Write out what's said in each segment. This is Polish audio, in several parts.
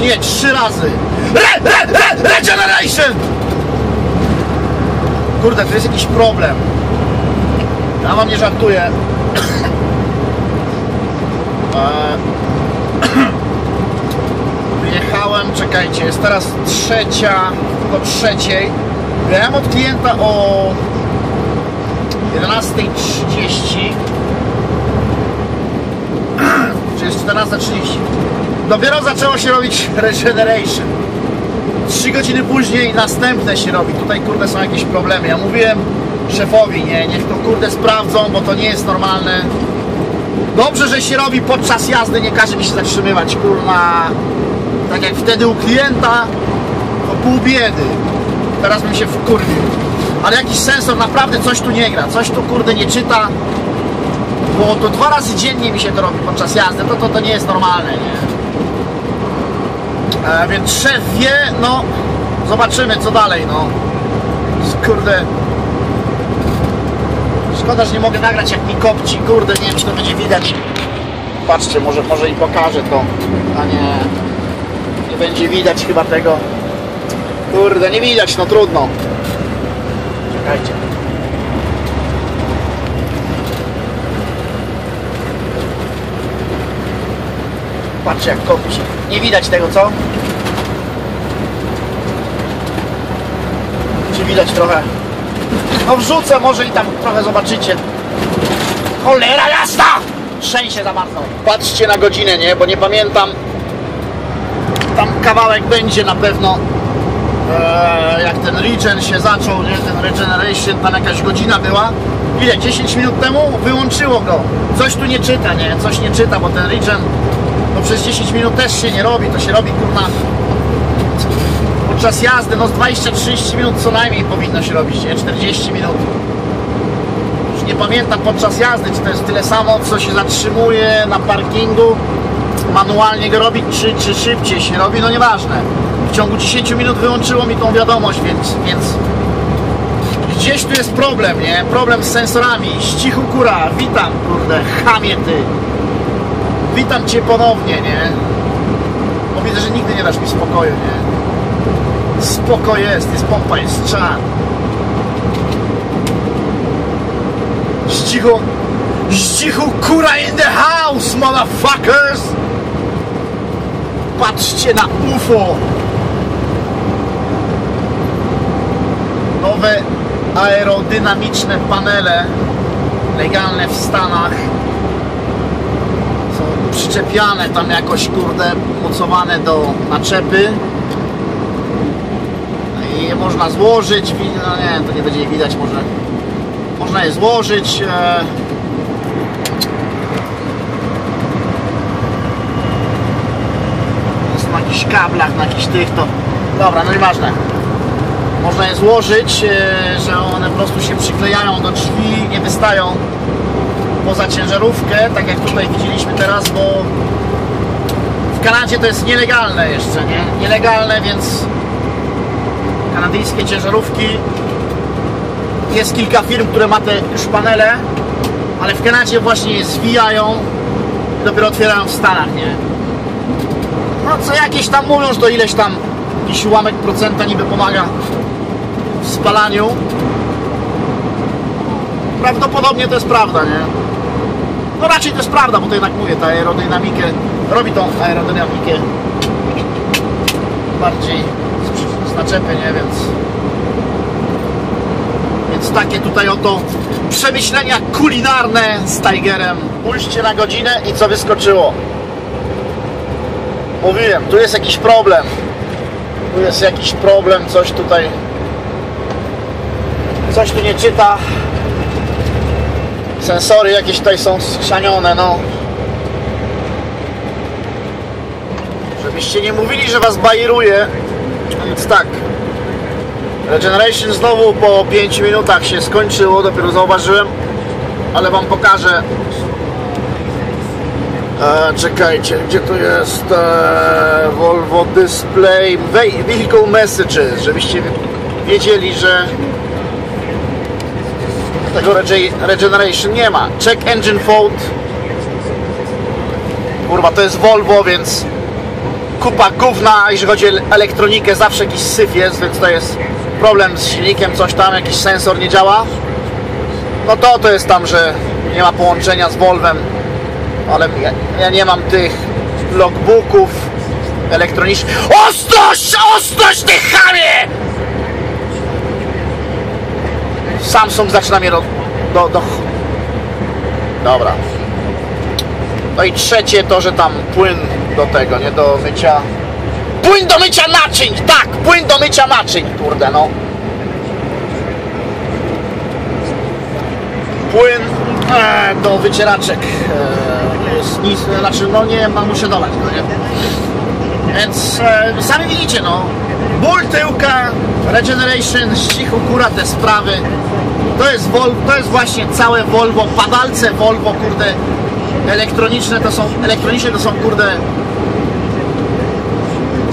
nie? Trzy razy. Re, re, re, regeneration! Kurde, to jest jakiś problem. Ja wam nie żartuję. Eee, Wyjechałem, czekajcie, jest teraz trzecia do trzeciej. Wyjechałem od klienta o 11.30 czy jest 14.30 dopiero zaczęło się robić regeneration. 3 godziny później następne się robi. Tutaj kurde są jakieś problemy. Ja mówiłem szefowi nie, niech to kurde sprawdzą bo to nie jest normalne. Dobrze, że się robi podczas jazdy nie każe mi się zatrzymywać kurna. Tak jak wtedy u klienta to pół biedy. Teraz bym się wkurwił. Ale jakiś sensor, naprawdę coś tu nie gra, coś tu kurde nie czyta, bo to dwa razy dziennie mi się to robi podczas jazdy, to, to, to nie jest normalne, nie? E, więc szef wie, no, zobaczymy co dalej, no. Kurde. Szkoda, że nie mogę nagrać jak mi kopci, kurde, nie wiem czy to będzie widać. Patrzcie, może, może i pokażę to, a nie, nie będzie widać chyba tego. Kurde, nie widać, no trudno. Czekajcie. Patrzcie jak kopci. Nie widać tego, co? Czy widać trochę? No wrzucę może i tam trochę zobaczycie. Cholera jasna! Trzęsie za bardzo. Patrzcie na godzinę, nie? Bo nie pamiętam. Tam kawałek będzie na pewno Eee, jak ten regen się zaczął, nie, ten regeneration, tam jakaś godzina była, ile, 10 minut temu wyłączyło go, coś tu nie czyta, nie, coś nie czyta, bo ten regen, no przez 10 minut też się nie robi, to się robi, kurna, podczas jazdy, no z 20-30 minut co najmniej powinno się robić, nie, 40 minut, już nie pamiętam podczas jazdy, czy to jest tyle samo, co się zatrzymuje na parkingu, manualnie go robić, czy, czy szybciej się robi, no nieważne w ciągu 10 minut wyłączyło mi tą wiadomość, więc, więc gdzieś tu jest problem, nie? Problem z sensorami. Ścichu kura, witam, kurde, chamie ty. Witam cię ponownie, nie? Bo widzę, że nigdy nie dasz mi spokoju, nie? Spoko jest, jest pompa, jest czar. Ścichu, ścichu kura in the house, motherfuckers! Patrzcie na UFO! nowe aerodynamiczne panele legalne w Stanach są przyczepiane tam jakoś kurde mocowane do naczepy można złożyć no nie to nie będzie widać może można je złożyć e, jest na jakichś kablach na jakichś tych to dobra no nieważne można je złożyć, e, że one po prostu się przyklejają do drzwi, nie wystają poza ciężarówkę, tak jak tutaj widzieliśmy teraz, bo w Kanadzie to jest nielegalne jeszcze, nie? Nielegalne, więc kanadyjskie ciężarówki jest kilka firm, które ma te już panele, ale w Kanadzie właśnie je zwijają dopiero otwierają w Stanach, nie? No co jakieś tam mówią, że to ileś tam jakiś ułamek procenta niby pomaga w spalaniu. Prawdopodobnie to jest prawda, nie? No raczej to jest prawda, bo to jednak mówię, ta aerodynamikę robi tą aerodynamikę bardziej z naczepy, nie? Więc więc takie tutaj oto przemyślenia kulinarne z Tigerem. Pójście na godzinę i co wyskoczyło? Mówiłem, tu jest jakiś problem. Tu jest jakiś problem, coś tutaj coś tu nie czyta sensory jakieś tutaj są skrzanione no żebyście nie mówili, że was bajeruje więc tak Regeneration znowu po 5 minutach się skończyło, dopiero zauważyłem ale wam pokażę e, czekajcie, gdzie tu jest e, Volvo Display Vehicle Messages żebyście wiedzieli, że tego regeneration nie ma. Check engine fault. Kurwa, to jest Volvo, więc kupa gówna, jeżeli chodzi o elektronikę, zawsze jakiś syf jest, więc to jest problem z silnikiem, coś tam, jakiś sensor nie działa. No to to jest tam, że nie ma połączenia z Volvem, ale ja, ja nie mam tych logbooków elektronicznych. Ostrość! Ostrość, ty chamie! Samsung zaczyna mnie do, do, do... Dobra. No i trzecie to, że tam płyn do tego, nie do mycia. Płyn do mycia naczyń! Tak, płyn do mycia naczyń, kurde no. Płyn e, do wycieraczek e, jest nic, znaczy no nie, no muszę dolać, no nie. Więc e, sami widzicie, no. Ból tyłka, regeneration, ścichu góra, te sprawy. To jest, Vol, to jest właśnie całe Volvo, padalce Volvo, kurde, elektroniczne to są, elektroniczne to są, kurde,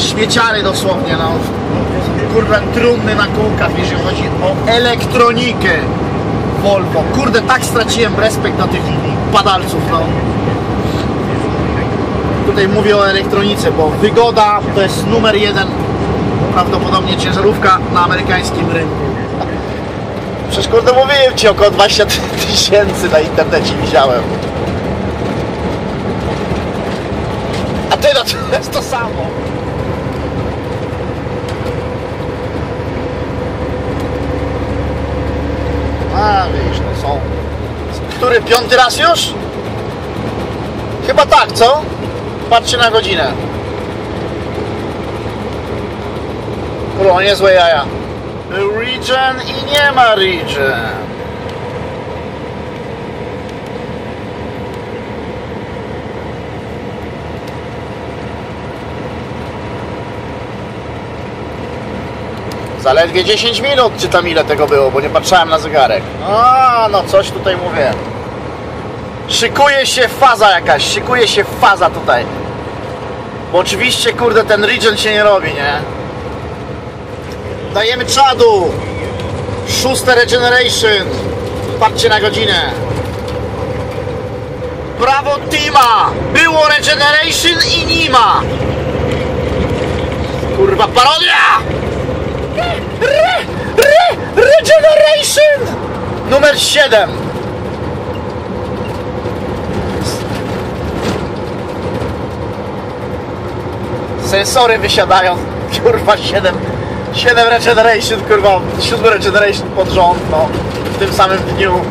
śmieciary dosłownie, no. Kurde, trumny na kółkach, jeżeli chodzi o elektronikę Volvo. Kurde, tak straciłem respekt do tych padalców, no. Tutaj mówię o elektronice, bo wygoda to jest numer jeden prawdopodobnie ciężarówka na amerykańskim rynku. Przecież kurde mówiłem Ci około 20 tysięcy na internecie widziałem. A no to jest to samo. A wiesz, no są. Który piąty raz już? Chyba tak, co? Patrzcie na godzinę. Kurwa, niezłe jaja. Regen i nie ma Regen. Zaledwie 10 minut, czy tam ile tego było, bo nie patrzałem na zegarek. A, no coś tutaj mówię. Szykuje się faza jakaś, szykuje się faza tutaj. Bo oczywiście, kurde, ten regen się nie robi, nie? Dajemy czadu. Szóste regeneration. Patrzcie na godzinę. Brawo Tima! Było regeneration i nie ma. Kurwa parodia! Re, re, regeneration! Numer 7. Sensory wysiadają. Kurwa 7. 7 regeneration, kurwa, 7 regeneration pod rząd, no, w tym samym dniu.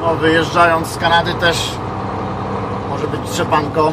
No, wyjeżdżając z Kanady też może być trzepanko.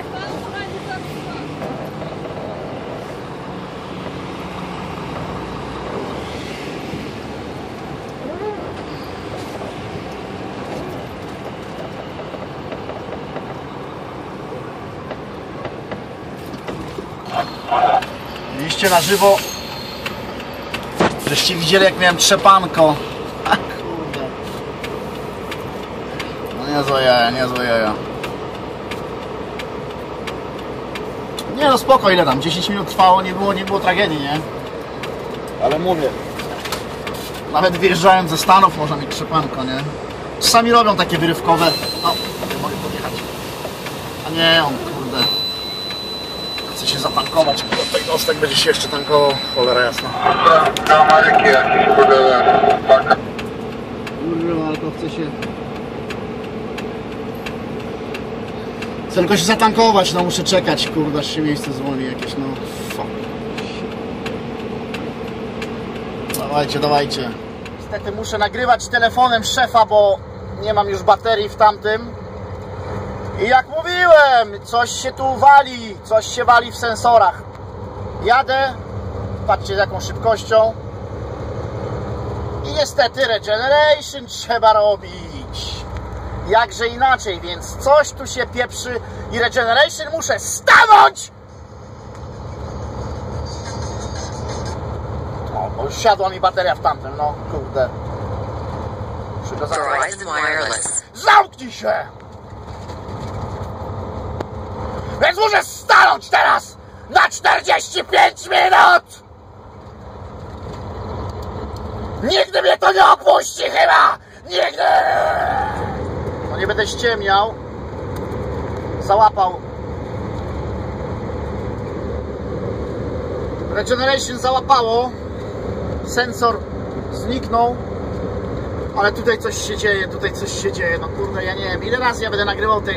Mieliście na żywo, żeście widzieli jak miałem trzepanko. A kurde. No niezłe jaja, niezłe jaja. Nie no spoko, ile tam? 10 minut trwało, nie było, nie było tragedii, nie? Ale mówię. Nawet wyjeżdżając ze Stanów można mieć trzepanko, nie? Czasami robią takie wyrywkowe. O, nie mogę podjechać. A nie, on kurde. Chce się zatankować. Tutaj Ostek będzie się jeszcze tankował. Cholera jasna. Do. Kurwa, ale to chce się... Chcę tylko się zatankować, no muszę czekać, kurde, aż się miejsce zwolni jakieś, no fuck. Dawajcie, dawajcie. Niestety muszę nagrywać telefonem szefa, bo nie mam już baterii w tamtym. I jak mówiłem, coś się tu wali, coś się wali w sensorach. Jadę, patrzcie z jaką szybkością. I niestety regeneration trzeba robić. Jakże inaczej, więc coś tu się pieprzy i regeneration muszę stanąć! O, bo już siadła mi bateria w tamtym, no kurde. Zamknij się! Więc muszę stanąć teraz na 45 minut! Nigdy mnie to nie opuści chyba! Nigdy! No nie będę ściemniał. Załapał. Regeneration załapało. Sensor zniknął. Ale tutaj coś się dzieje, tutaj coś się dzieje. No kurde, ja nie wiem, ile razy ja będę nagrywał te,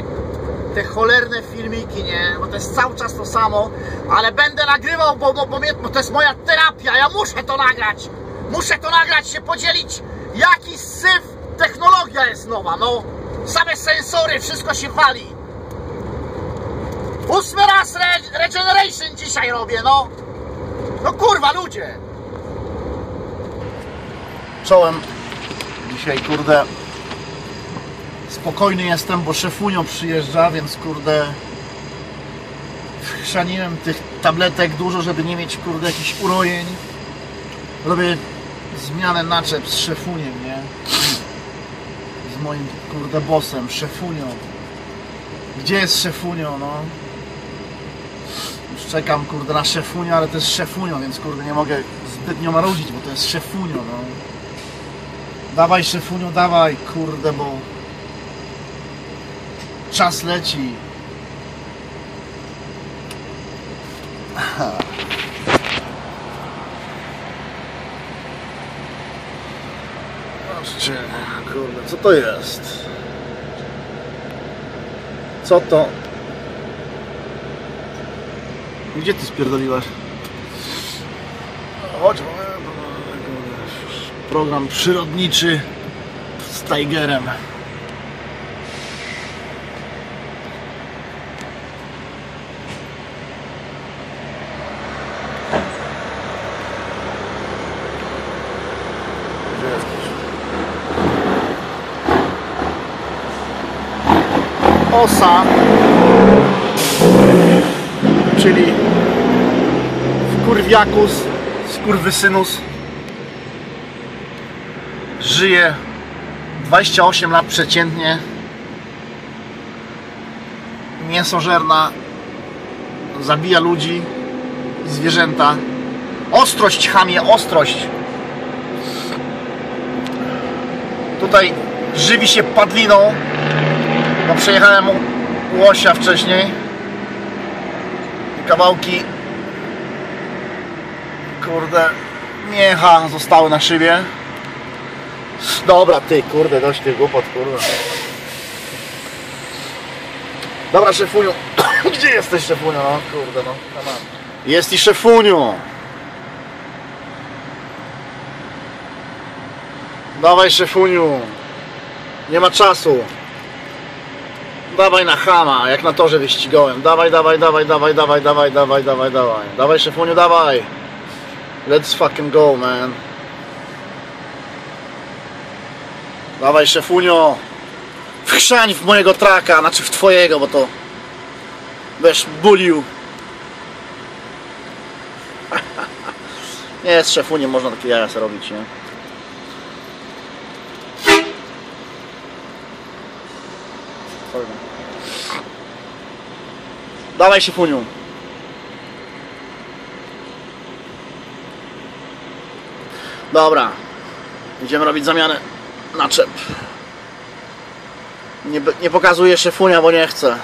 te cholerne filmiki, nie? Bo to jest cały czas to samo, ale będę nagrywał, bo, bo, bo, bo to jest moja terapia, ja muszę to nagrać. Muszę to nagrać, się podzielić, jaki syf technologia jest nowa, no. Same sensory, wszystko się wali. Ósmy raz re, Regeneration dzisiaj robię, no. No kurwa, ludzie. Czołem Dzisiaj, kurde, spokojny jestem, bo szefunio przyjeżdża, więc, kurde, chrzaniłem tych tabletek dużo, żeby nie mieć, kurde, jakichś urojeń. Robię zmianę naczep z szefuniem, nie? Z moim, kurde, bossem, szefunio. Gdzie jest szefunio, no? Już czekam, kurde, na szefunio, ale to jest szefunio, więc, kurde, nie mogę zbytnio marudzić, bo to jest szefunio, no. Dawaj szefuniu, dawaj, kurde, bo czas leci. Patrzcie, kurde, co to jest? Co to? Gdzie ty spierdoliłaś? Chodź, program przyrodniczy z Tigerem. Osa, czyli wkurwiakus, skurwysynus żyje 28 lat przeciętnie. Mięsożerna, zabija ludzi i zwierzęta. Ostrość, chamie, ostrość. Tutaj żywi się padliną, bo przejechałem łosia wcześniej. I kawałki kurde miecha zostały na szybie. Dobra, ty, kurde, dość tych głupot, kurwa. Dobra, szefuniu. Gdzie jesteś, szefuniu? No, kurde, no. Jest i szefuniu. Dawaj, szefuniu. Nie ma czasu. Dawaj na chama, jak na torze wyścigałem. Dawaj, dawaj, dawaj, dawaj, dawaj, dawaj, dawaj, dawaj, dawaj. Dawaj, szefuniu, dawaj. Let's fucking go, man. Dawaj szefunio Wchrzań w mojego traka, znaczy w twojego, bo to Wiesz, bulił Nie, z szefuniem można takie jaja robić, nie? Dawaj szefuniu Dobra Idziemy robić zamianę naczep. Nie, nie pokazuję szefunia, bo nie chcę.